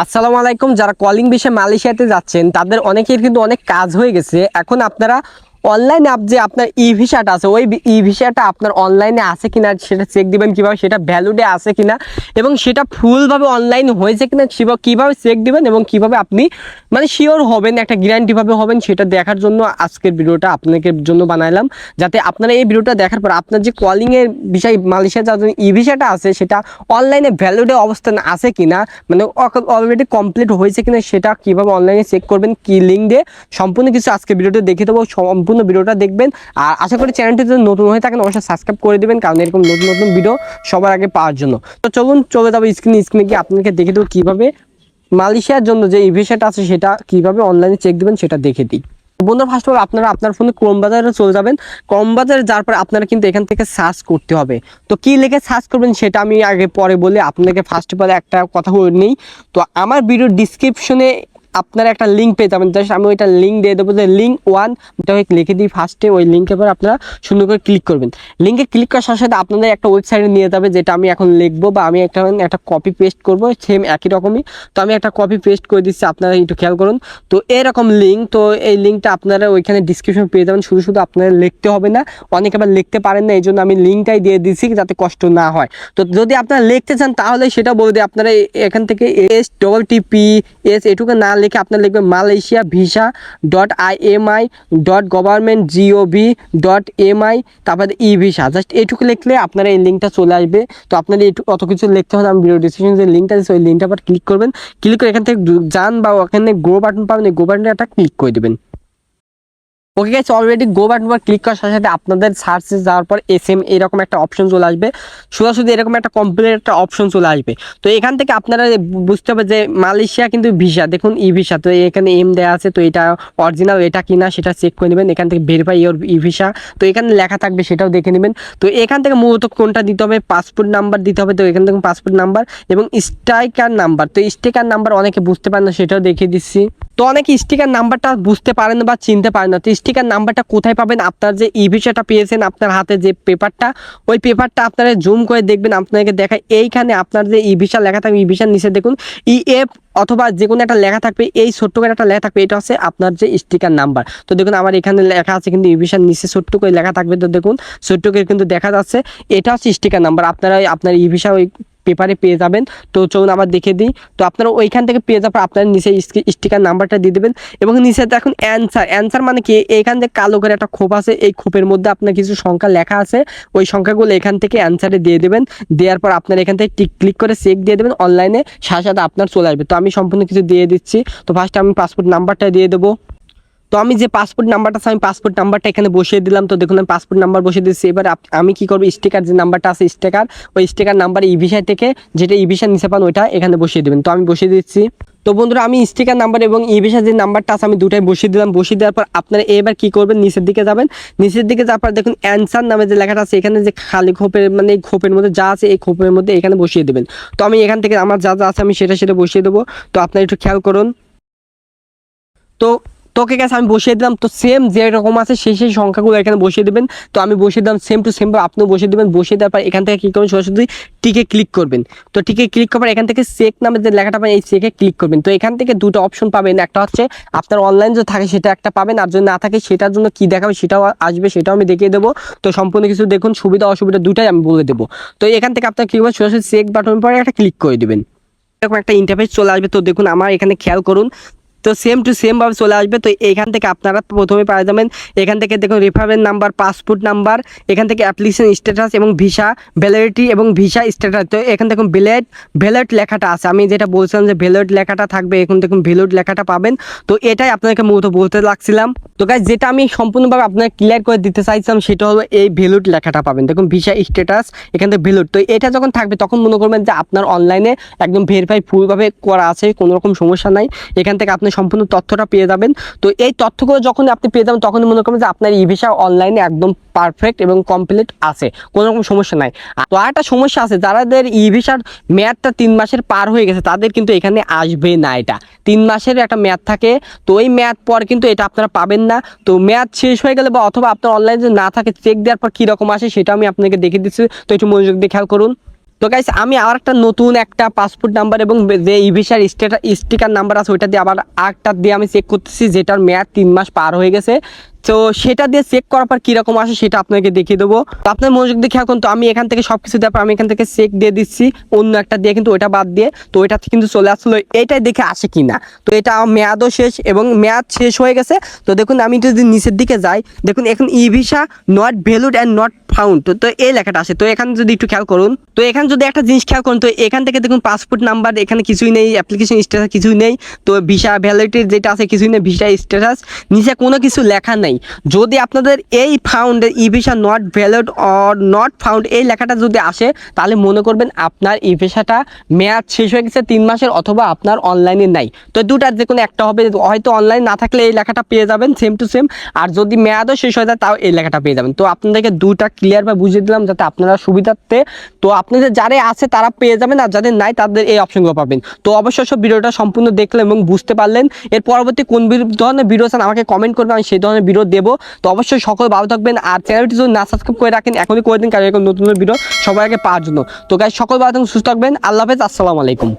আসসালামু আলাইকুম। যারা কলিং বিষয়ে মালয়েশিয়াতে যাচ্ছেন, তাদের অনেকের কিন্তু অনেক কাজ হয়ে গেছে। এখন আপনারা অনলাইনে আপ যে আপনার ই ভিসাটা আছে, ওই ই ভিসাটা আপনার অনলাইনে আছে কিনা সেটা চেক দিবেন কীভাবে, সেটা ভ্যালুডে আছে কিনা এবং সেটা ফুলভাবে অনলাইন হয়েছে কিনা কীভাবে চেক দিবেন এবং কীভাবে আপনি মানে শিওর হবেন, একটা গ্যারান্টি ভাবে হবেন, সেটা দেখার জন্য আজকের ভিডিওটা আপনাদের জন্য বানাইলাম। যাতে আপনারা এই ভিডিওটা দেখার পর আপনার যে কলিং এর বিষয় মালয়েশিয়া জন্য ই ভিসাটা আছে, সেটা অনলাইনে ভ্যালুডে অবস্থান আছে কিনা মানে অলরেডি কমপ্লিট হয়েছে কিনা, সেটা কীভাবে অনলাইনে চেক করবেন, কি লিঙ্ক দিয়ে, সম্পূর্ণ কিছু আজকে ভিডিওটা দেখে দেবো। সম্পূর্ণ ভিডিওটা দেখবেন। আর আশা করি চ্যানেলটি যদি নতুন হয়ে থাকেন, অবশ্যই সাবস্ক্রাইব করে দেবেন, কারণ এরকম নতুন নতুন ভিডিও সবার আগে পাওয়ার জন্য। তো চলুন, চলে যাব স্ক্রিনে স্ক্রিনে গিয়ে আপনাকে দেখে দেবো কীভাবে মালয়েশিয়ার জন্য যে ইভিসাটা আছে, সেটা কীভাবে অনলাইনে চেক দেবেন, সেটা দেখে দিই। বন্ধুরা ফার্স্ট অফ আপনারা আপনার ফোনে ক্রোম বাজারে চলে যাবেন। ক্রোম বাজারে যাওয়ার পর আপনারা কিন্তু এখান থেকে সার্চ করতে হবে। তো কি লিখে সার্চ করবেন, সেটা আমি আগে পরে বলে আপনাকে ফার্স্ট অফ অল একটা কথা বলে নিই। তো আমার ভিডিওর ডিসক্রিপশনে আপনারা একটা লিঙ্ক পেয়ে যাবেন। জাস্ট আমি ওইটা লিঙ্ক দিয়ে দেবো যে লিঙ্ক ওয়ান ওটা লিখে দিই ফার্স্টে ওই লিঙ্কের পর আপনারা সুন্দর করে ক্লিক করবেন। লিঙ্কে ক্লিক করার সাথে সাথে আপনাদের একটা ওয়েবসাইটে নিয়ে যাবে, যেটা আমি এখন লিখব বা আমি একটা একটা কপি পেস্ট করব সেম একই রকমই। তো আমি একটা কপি পেস্ট করে দিচ্ছি, আপনারা একটু খেয়াল করুন। তো এরকম লিঙ্ক তো এই লিঙ্কটা আপনারা ওইখানে ডিসক্রিপশন পেয়ে যাবেন। শুধু শুধু আপনারা লিখতে হবে না, অনেকে আবার লিখতে পারেন না এই জন্য আমি লিঙ্কটাই দিয়ে দিচ্ছি যাতে কষ্ট না হয়। তো যদি আপনারা লিখতে চান, তাহলে সেটা বলে দিই, আপনারা এখান থেকে এস ডবল টিপি এস এটুকু না লিখে আপনার লিখবেন Malaysia visa dot I M I dot government GOV dot M I তারপরে ই ভিসা জাস্ট এইটুকু লিখলে আপনার এই লিঙ্কটা চলে আসবে। তো আপনার এটুকু অত কিছু লিখতে হবে আমি ভিডিও ডিসক্রিপশন যে লিঙ্কটা আছে, ওই লিঙ্কটা আবার ক্লিক করবেন। ক্লিক করে এখান থেকে যান বা ওখানে গ্রো বাটন পাবেন। এই গ্রো বাটনটা একটা ক্লিক করে দেবেন। Okay guys already go button পর ক্লিক করার সাথে সাথে আপনাদের সার্চে যাওয়ার পর এস এম এরকম একটা অপশন চলে আসবে। সোজাসুজি এরকম একটা কমপ্লিট একটা অপশন চলে আসবে। তো এখান থেকে আপনারা বুঝতে হবে যে মালয়েশিয়া কিন্তু ভিসা দেখুন ই ভিসা তো এখানে এম দেওয়া আছে, তো এটা অরিজিনাল এটা কিনা সেটা চেক করে নেবেন, এখান থেকে ভেরিফাই ইওর ই ভিসা তো এখানে লেখা থাকবে সেটাও দেখে নেবেন। তো এখান থেকে মূলত কোনটা দিতে হবে? পাসপোর্ট নাম্বার দিতে হবে, তো এখান থেকে পাসপোর্ট নাম্বার এবং স্ট্রাইকার নাম্বার তো স্টিকার নাম্বার অনেকে বুঝতে পারেন না, সেটাও দেখিয়ে দিচ্ছি। তো অনেকে স্টিকার নাম্বারটা বুঝতে পারেন বা চিনতে পারেন না। তো স্টিকার নাম্বারটা কোথায় পাবেন? আপনার যে ই ভিসাটা পেয়েছেন আপনার হাতে যে পেপারটা ওই পেপারটা আপনারা জুম করে দেখবেন, আপনাকে দেখায়। এইখানে আপনার যে ই ভিসা লেখা থাকবে ই ভিসার নিচে দেখুন ই এফ অথবা যে কোনো একটা লেখা থাকবে, এই ছোট্ট করে একটা লেখা থাকবে, এটা হচ্ছে আপনার যে স্টিকার নাম্বার তো দেখুন, আমার এখানে লেখা আছে কিন্তু ই ভিসার নিচে ছোট্ট করে লেখা থাকবে, তো দেখুন, ছোট্ট করে কিন্তু দেখা যাচ্ছে, এটা হচ্ছে স্টিকার নাম্বার আপনারা আপনার ই ভিসা ওই পেপারে পেয়ে যাবেন। তো চলুন আবার দেখে দিই। তো আপনারা ওইখান থেকে পেয়ে পর আপনারা নিচে স্টিকার নাম্বারটা দিয়ে দেবেন এবং নিচে দেখুন অ্যান্সার। অ্যান্সার মানে কি? এইখান থেকে কালো করে একটা খোপ আছে। এই খোপের মধ্যে আপনার কিছু সংখ্যা লেখা আছে। ওই সংখ্যাগুলো এখান থেকে অ্যান্সারে দিয়ে দেবেন। দেওয়ার পর আপনার এখান থেকে টিক, ক্লিক করে চেক দিয়ে দেবেন। অনলাইনে সাথে সাথে আপনার চলে আসবে। তো আমি সম্পূর্ণ কিছু দিয়ে দিচ্ছি। তো ফার্স্টে আমি পাসপোর্ট নাম্বারটা দিয়ে দেবো। তো আমি যে পাসপোর্ট নাম্বারটা আছে, আমি পাসপোর্ট নাম্বারটা এখানে বসিয়ে দিলাম। তো দেখুন, আমি পাসপোর্ট নাম্বার বসিয়ে দিচ্ছি এবার আমি কি করব? স্টিকার যে নাম্বারটা আছে স্টিকার ওই স্টিকার নাম্বার ই ভিসা থেকে যেটা ই ভিসা নিচে পান, ওইটা এখানে বসিয়ে দেবেন। তো আমি বসিয়ে দিচ্ছি। তো বন্ধুরা, আমি স্টিকার নাম্বার এবং ই ভিসা যে নাম্বারটা আছে, আমি দুটাই বসিয়ে দিলাম। বসিয়ে দেওয়ার পর আপনারা এবার কি করবেন? নিচের দিকে যাবেন। নিচের দিকে যাওয়ার পর দেখুন অ্যান্সার নামে যে লেখাটা আছে, এখানে যে খালি খোপের মানে খোপের মধ্যে যা আছে, এই খোপের মধ্যে এখানে বসিয়ে দেবেন। তো আমি এখান থেকে আমার যা যা আছে, আমি সেটা সেটা বসিয়ে দেবো। তো আপনারা একটু খেয়াল করুন। তো তোকে গেছে আমি বসিয়ে দিলাম। তো সেম যে রকম আছে, সেই সেই সংখ্যাগুলো এখানে বসিয়ে দেবেন। তো আমি বসিয়ে দিলাম সেম টু সেম আপনিও বসিয়ে দেবেন। বসিয়ে দেওয়ার পর এখান থেকে কী করবেন, সরাসরি টিকে ক্লিক করবেন। তো টিকে ক্লিক করার এখান থেকে চেক নামে যে লেখাটা পাবেন, এই চেকে ক্লিক করবেন। তো এখান থেকে দুটো অপশন পাবেন। একটা হচ্ছে আপনার অনলাইন যে থাকে, সেটা একটা পাবেন। আর যদি না থাকে, সেটার জন্য কি দেখাবে, সেটাও আসবে, সেটাও আমি দেখিয়ে দেবো। তো সম্পূর্ণ কিছু দেখুন, সুবিধা, অসুবিধা দুটাই আমি বলে দেবো। তো এখান থেকে আপনার কী করবেন সরাসরি চেক বাটন পরে একটা ক্লিক করে দেবেন। এরকম একটা ইন্টারফেস চলে আসবে। তো দেখুন, আমার এখানে খেয়াল করুন তো সেম টু সেম ভাবে চলে আসবে। তো এখান থেকে আপনারা প্রথমে পাওয়া যাবেন। এখান থেকে দেখুন রেফারেন্স নাম্বার পাসপোর্ট নাম্বার এখান থেকে অ্যাপ্লিকেশন স্ট্যাটাস এবং ভিসা ভ্যালিডিটি এবং ভিসা স্ট্যাটাস তো এখান দেখুন ভ্যালিড ভ্যালিড লেখাটা আছে। আমি যেটা বলছিলাম যে ভ্যালিড লেখাটা থাকবে, এখন দেখুন ভ্যালিড লেখাটা পাবেন। তো এটাই আপনাকে মূলত বলতে লাগছিলাম। তো গাইজ যেটা আমি সম্পূর্ণভাবে আপনাকে ক্লিয়ার করে দিতে চাইছিলাম, সেটা হলো এই ভ্যালুড লেখাটা পাবেন। দেখুন ভিসা স্ট্যাটাস এখান থেকে ভ্যালুড তো এটা যখন থাকবে, তখন মনে করবেন যে আপনার অনলাইনে একদম ভেরিফাই ফুলভাবে করা আছে, কোনো রকম সমস্যা নাই। এখান থেকে আপনি সম্পূর্ণ তথ্যটা পেয়ে যাবেন। তো এই তথ্যগুলো যখন আপনি পেয়ে যাবেন তখন মনে করবেন যে আপনার ই ভিসা অনলাইনে একদম পারফেক্ট এবং কমপ্লিট আছে। কোনো রকম সমস্যা নাই। আর তো একটা সমস্যা আছে যাদের ই ভিসার মেয়াদটা তিন মাসের পার হয়ে গেছে, তাদের কিন্তু এখানে আসবে না এটা। তিন মাসের একটা মেয়াদ থাকে, তো ওই মেয়াদ পর কিন্তু এটা আপনারা পাবেন না। তো মেয়াদ শেষ হয়ে গেলে বা অথবা আপনার অনলাইনে না থাকে চেক দেওয়ার পর কীরকম আসে সেটা আমি আপনাকে দেখে দিচ্ছি। তো একটু মনোযোগ দিয়ে খেয়াল করুন। তো গাইস আমি আর একটা নতুন একটা পাসপোর্ট নাম্বার এবং যে ই ভিসার স্টেটাস স্টিকার নাম্বার আছে, ওইটা দিয়ে আবার আরেকটা দিয়ে আমি চেক করতেছি, যেটার মেয়াদ তিন মাস পার হয়ে গেছে। তো সেটা দিয়ে চেক করার পর কীরকম আসে সেটা আপনাকে দেখিয়ে দেবো। তো আপনার মনোযোগ দেখে এখন তো আমি এখান থেকে সব কিছু দেওয়ার আমি এখান থেকে চেক দিয়ে দিচ্ছি, অন্য একটা দিয়ে কিন্তু ওইটা বাদ দিয়ে। তো ওইটা কিন্তু চলে আসলো, এইটাই দেখে আসে কিনা। তো এটা মেয়াদও শেষ এবং মেয়াদ শেষ হয়ে গেছে। তো দেখুন, আমি যদি নিচের দিকে যাই, দেখুন, এখন e visa not valid and not found তো এই লেখাটা আছে। তো এখানে যদি একটু খেয়াল করুন, তো এখানে যদি একটা জিনিস খেয়াল করুন, তো এখান থেকে দেখুন পাসপোর্ট নাম্বার এখানে কিছুই নেই অ্যাপ্লিকেশন স্ট্যাটাস কিছুই নেই, তো ভিসা ভ্যালিডিটির যেটা আছে কিছুই নেই ভিসা স্ট্যাটাস নিচে কোনো কিছু লেখা নেই। যদি আপনাদের এই found e visa not valid or not found এই লেখাটা যদি আসে, তাহলে মনে করবেন আপনার ই ভিসাটা মেয়াদ শেষ হয়ে গেছে তিন মাসের অথবা আপনার অনলাইনে নাই। তো দুটার যে কোনো একটা হবে, হয়তো অনলাইন না থাকলে এই লেখাটা পেয়ে যাবেন সেম টু সেম আর যদি মেয়াদও শেষ হয়ে যায়, তাও এই লেখাটা পেয়ে যাবেন। তো আপনাদেরকে দুটা ক্লিয়ার বা বুঝিয়ে দিলাম যাতে আপনারা সুবিধার্থে, তো আপনাদের যারা আছে তারা পেয়ে যাবেন আর যাদের নাই তাদের এই অপশনগুলো পাবেন। তো অবশ্যই সব ভিডিওটা সম্পূর্ণ দেখলেন এবং বুঝতে পারলেন। এর পরবর্তী কোন ধরনের ভিডিও চান আমাকে কমেন্ট করবেন, আমি সেই ধরনের ভিডিও দেবো। তো অবশ্যই সকল ভালো থাকবেন আর চ্যানেলটি যদি না সাবস্ক্রাইব করে রাখেন, এখনই করে দিন, কারণ এরকম নতুন নতুন ভিডিও সবার আগে পাওয়ার জন্য। তো গাই সকল ভালো থাকবেন, সুস্থ থাকবেন। আল্লাহ হাফেজ, আসসালামু আলাইকুম।